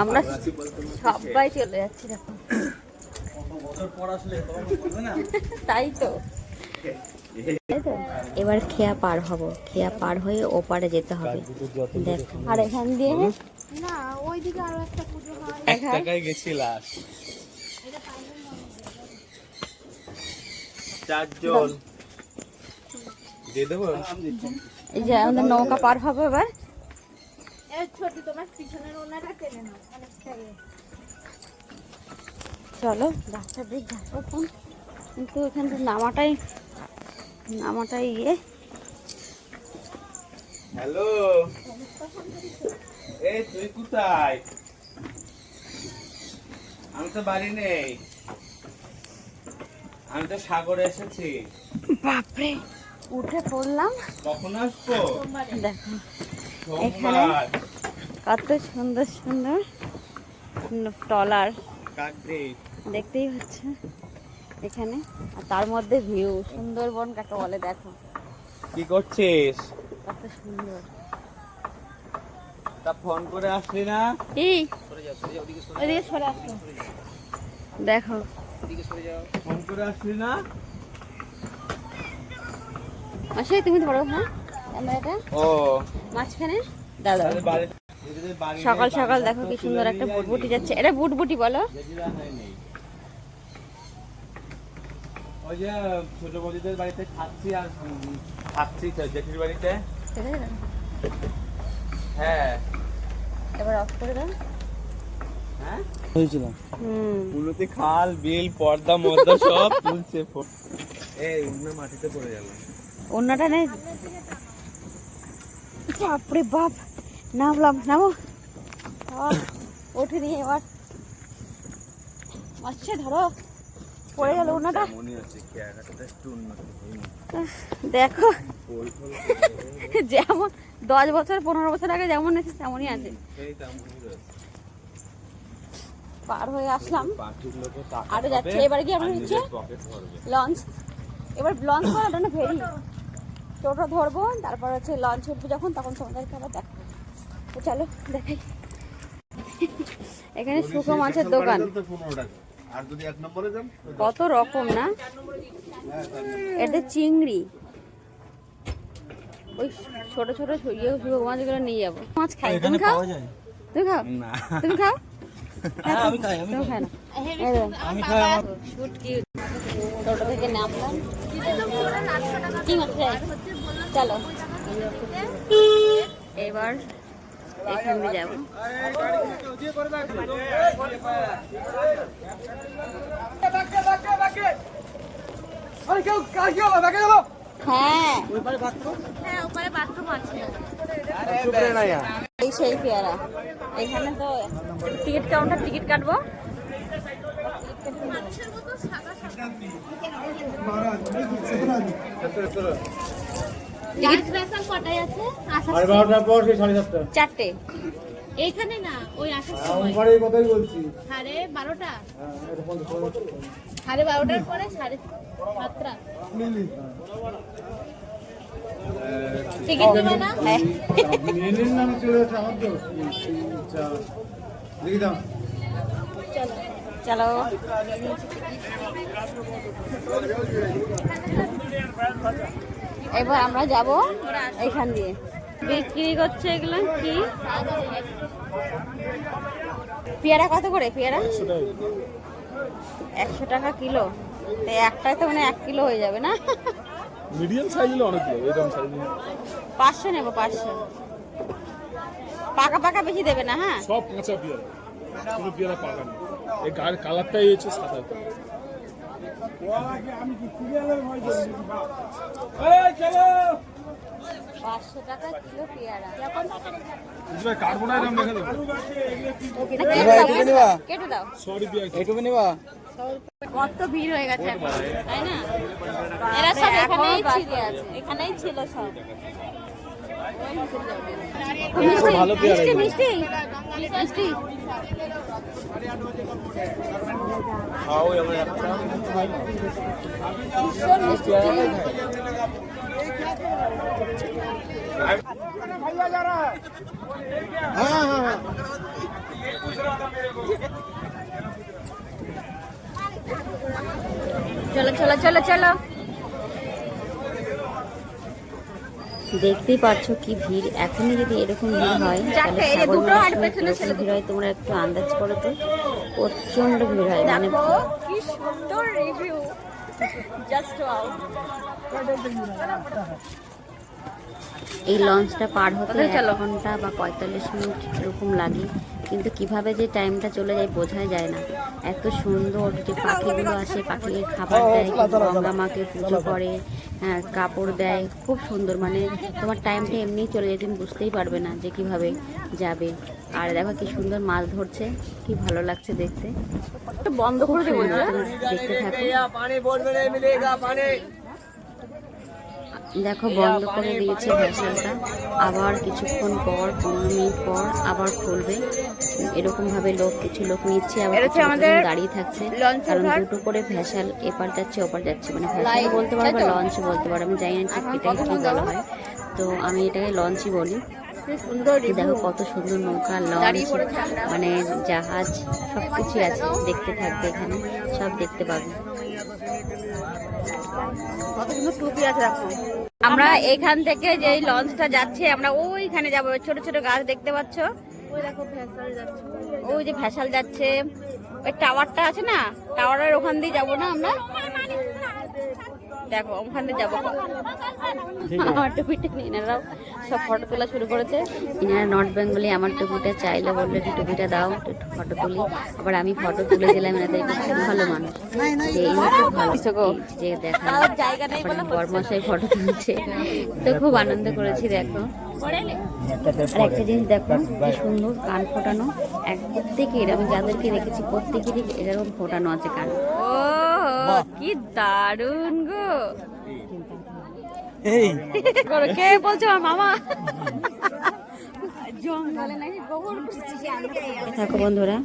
আমরা সবাই চলে যাচ্ছি দেখো। তাই তো। এবার খেয়া পার হব। খেয়া পার হয়ে ওপারে যেতে হবে। দেখো। আর এখান দিয়ে? না ওইদিকে আরও একটা পুজো হয়। এক টাকায় গেছি চারজন। দিয়ে দেবো? এই যে আমাদের নৌকা পার হবে এবার। চলো বাচ্চাদের যাব কোন কিন্তু এখান থেকে নামাটাই নামাটাই ইয়ে। হ্যালো। এই তুই কোথায়? আমি তো বাড়ি নেই। আমি তো সাগরে এসেছি। বাপরে উঠে পড়লাম। কখন আসব? দেখো। সোমবার কত সুন্দর সুন্দর টলার দেখতেই হচ্ছে এখানে। আর তার মধ্যে ভিউ সুন্দরবন কাকে বলে দেখো। কি করছিস? কত সুন্দর। তা ফোন করে আসলি না? কি? ওইদিকে সরে আসো দেখো। ফোন করে আসলি না? মাসি তুমি ধরো হ্যাঁ? ক্যামেরাটা? ও। মাঝখানে? দাদা সকাল সকাল দেখো কি সুন্দর একটা বুটবুটি যাচ্ছে। এটা বুটবুটি বলো। ওই যে ছোট বৌদিদের বাড়িতে খাচ্ছি আর খাচ্ছি জেঠির বাড়িতে। ঠিক আছে না? হ্যাঁ। এবার অফ করে দাও। হ্যাঁ? হয়েছিলাম। পুলোতে খাল বিল পর্দা মর্দা সব তুলছে এই উন্না মাটিতে পড়ে গেল। অন্যটা নেই? বাপরে বাপ। নামলাম নামো। ওঠে নিয়ে এবার। মাসছে ধরো। পড়ে গেল হয়নি দেখো। যেমন দশ বছর পনেরো বছর আগে যেমন আছে তেমনই আছে। পার হয়ে আসলাম। আরও যাচ্ছে, এবারে কি আমরা হচ্ছে? লঞ্চ। এবার লঞ্চ করাটা না ভেরি টোটো ধরবো তারপর হচ্ছে লঞ্চ উঠবো যখন তখন তোমাদেরকে আবার দেখাবো। তো চলো দেখাই। এখানে শুকো মাছের দোকান। আর যদি এক নম্বরে যান কত রকম না? এটা চিংড়ি। ওই ছোট ছোট ইয়ে শুকো মাছগুলো নিয়ে যাব। মাছ খাই। তুমি খাও? তুমি খাও? না। তুমি খাও? হ্যাঁ টোটো থেকে নামলাম। কি মাছ চলো। এবার এখানে যাব। হ্যাঁ। হ্যাঁ ওপারে বাথরুম আছে। এই সেই পেয়ারা। এখানে তো টিকিট কাউন্টার টিকিট কাটবো। চারটে। এইখানে না ওই আসার সময়। কথাই বলছি। সাড়ে বারোটা? হ্যাঁ। সাড়ে বারোটার পরে সাড়ে সাতটা। টিকিট দেবে না? হ্যাঁ। নাম চলে যাচ্ছে আমার তো চার। লিখে দাও। চলো। এবার আমরা যাব এখান দিয়ে। বিক্রি করছে এগুলো কি? পেয়ারা কত করে পেয়ারা? একশো টাকা। কিলো। তো একটাই তো মানে এক কিলো হয়ে যাবে না? মিডিয়াম সাইজ হলে অনেক কিলো এরকম সাইজ পাঁচশো নেব পাঁচশো। পাকা পাকা বেশি দেবে না হ্যাঁ? সব কাঁচা পেয়ারা কোনো পেয়ারা পাকা নেই এই গায়ের কালারটাই হচ্ছে সাদা কত ভিড় হয়ে গেছে তাই না এরা সব এখানেই ছিল সব। ভালো মিষ্টি মিষ্টি মিষ্টি খাও এবার একটা भैया जा रहा है हाँ हाँ हाँ ये पूछ रहा था मेरे को चलो चलो चलो चलो দেখতেই পারছ কি ভিড়। এখনই যদি এরকম ভিড় হয় তাহলে ভিড় হয় তোমরা একটু আন্দাজ করো তো। প্রচণ্ড ভিড় হয় মানে কি সুন্দর রিভিউ জাস্ট ওয়াও এই লঞ্চটা পার হতে এক ঘণ্টা বা পঁয়তাল্লিশ মিনিট এরকম লাগে। কিন্তু কীভাবে যে টাইমটা চলে যায় বোঝাই যায় না। এত সুন্দর যে পাখিগুলো আসে পাখিকে খাবার দেয় গঙ্গা মাকে পুজো করে হ্যাঁ কাপড় দেয় খুব সুন্দর। মানে তোমার টাইমটা এমনিই চলে যায় তুমি বুঝতেই পারবে না যে কীভাবে যাবে। আর দেখো কি সুন্দর মাছ ধরছে কি ভালো লাগছে দেখতে। বন্ধ করে দেবো দেখতে থাকো। দেখো বন্ধ করে দিয়েছে ভ্যাসেলটা আবার কিছুক্ষণ পর পনেরো মিনিট পর আবার খুলবে। এরকম ভাবে লোক কিছু লোক নিচ্ছে আবার কিছু আমাদের দাঁড়িয়ে থাকছে। কারণ দুটো করে ভ্যাসাল এপার যাচ্ছে ওপার যাচ্ছে। মানে লাইট, বলতে পারো বা লঞ্চ বলতে পারো আমি জানি না ঠিক এটাকে কি বলা হয়। তো আমি এটাকে লঞ্চই বলি। দেখো কত সুন্দর নৌকা লঞ্চ। মানে জাহাজ সব কিছুই আছে দেখতে থাকবে এখানে সব দেখতে পাবে। কত সুন্দর টুপি আছে দেখো আমরা এখান থেকে যে লঞ্চটা যাচ্ছে, আমরা ওইখানে যাব। ছোট ছোট গাছ দেখতে পাচ্ছ। ওই যে ভেসাল যাচ্ছে। ওই টাওয়ারটা আছে না? টাওয়ারের ওখান দিয়ে যাব না আমরা? দেখো ওখান যাব। আমার টুপিটা নিয়ে এনারাও সব ফটো তোলা শুরু করেছে। ইনারা নর্থ বেঙ্গলি আমার টুপিটা চাইলে বলল একটু টুপিটা দাও একটু ফটো তুলি। আবার আমি ফটো তুলে দিলাম এনাদের খুব ভালো মানুষ। যে খুব ভালো যে দেখা বরমশাই ফটো তুলছে। তো খুব আনন্দ করেছি দেখো। আর একটা জিনিস দেখো কি সুন্দর কান ফোটানো। এক প্রত্যেকের আমি যাদেরকে দেখেছি প্রত্যেকেরই এরকম ফোটানো আছে কান। কি দারুণ গো। এই। করো, কে বলছো আমার মামা? জঙ্গলে নাকি গোবর থাকো বন্ধুরা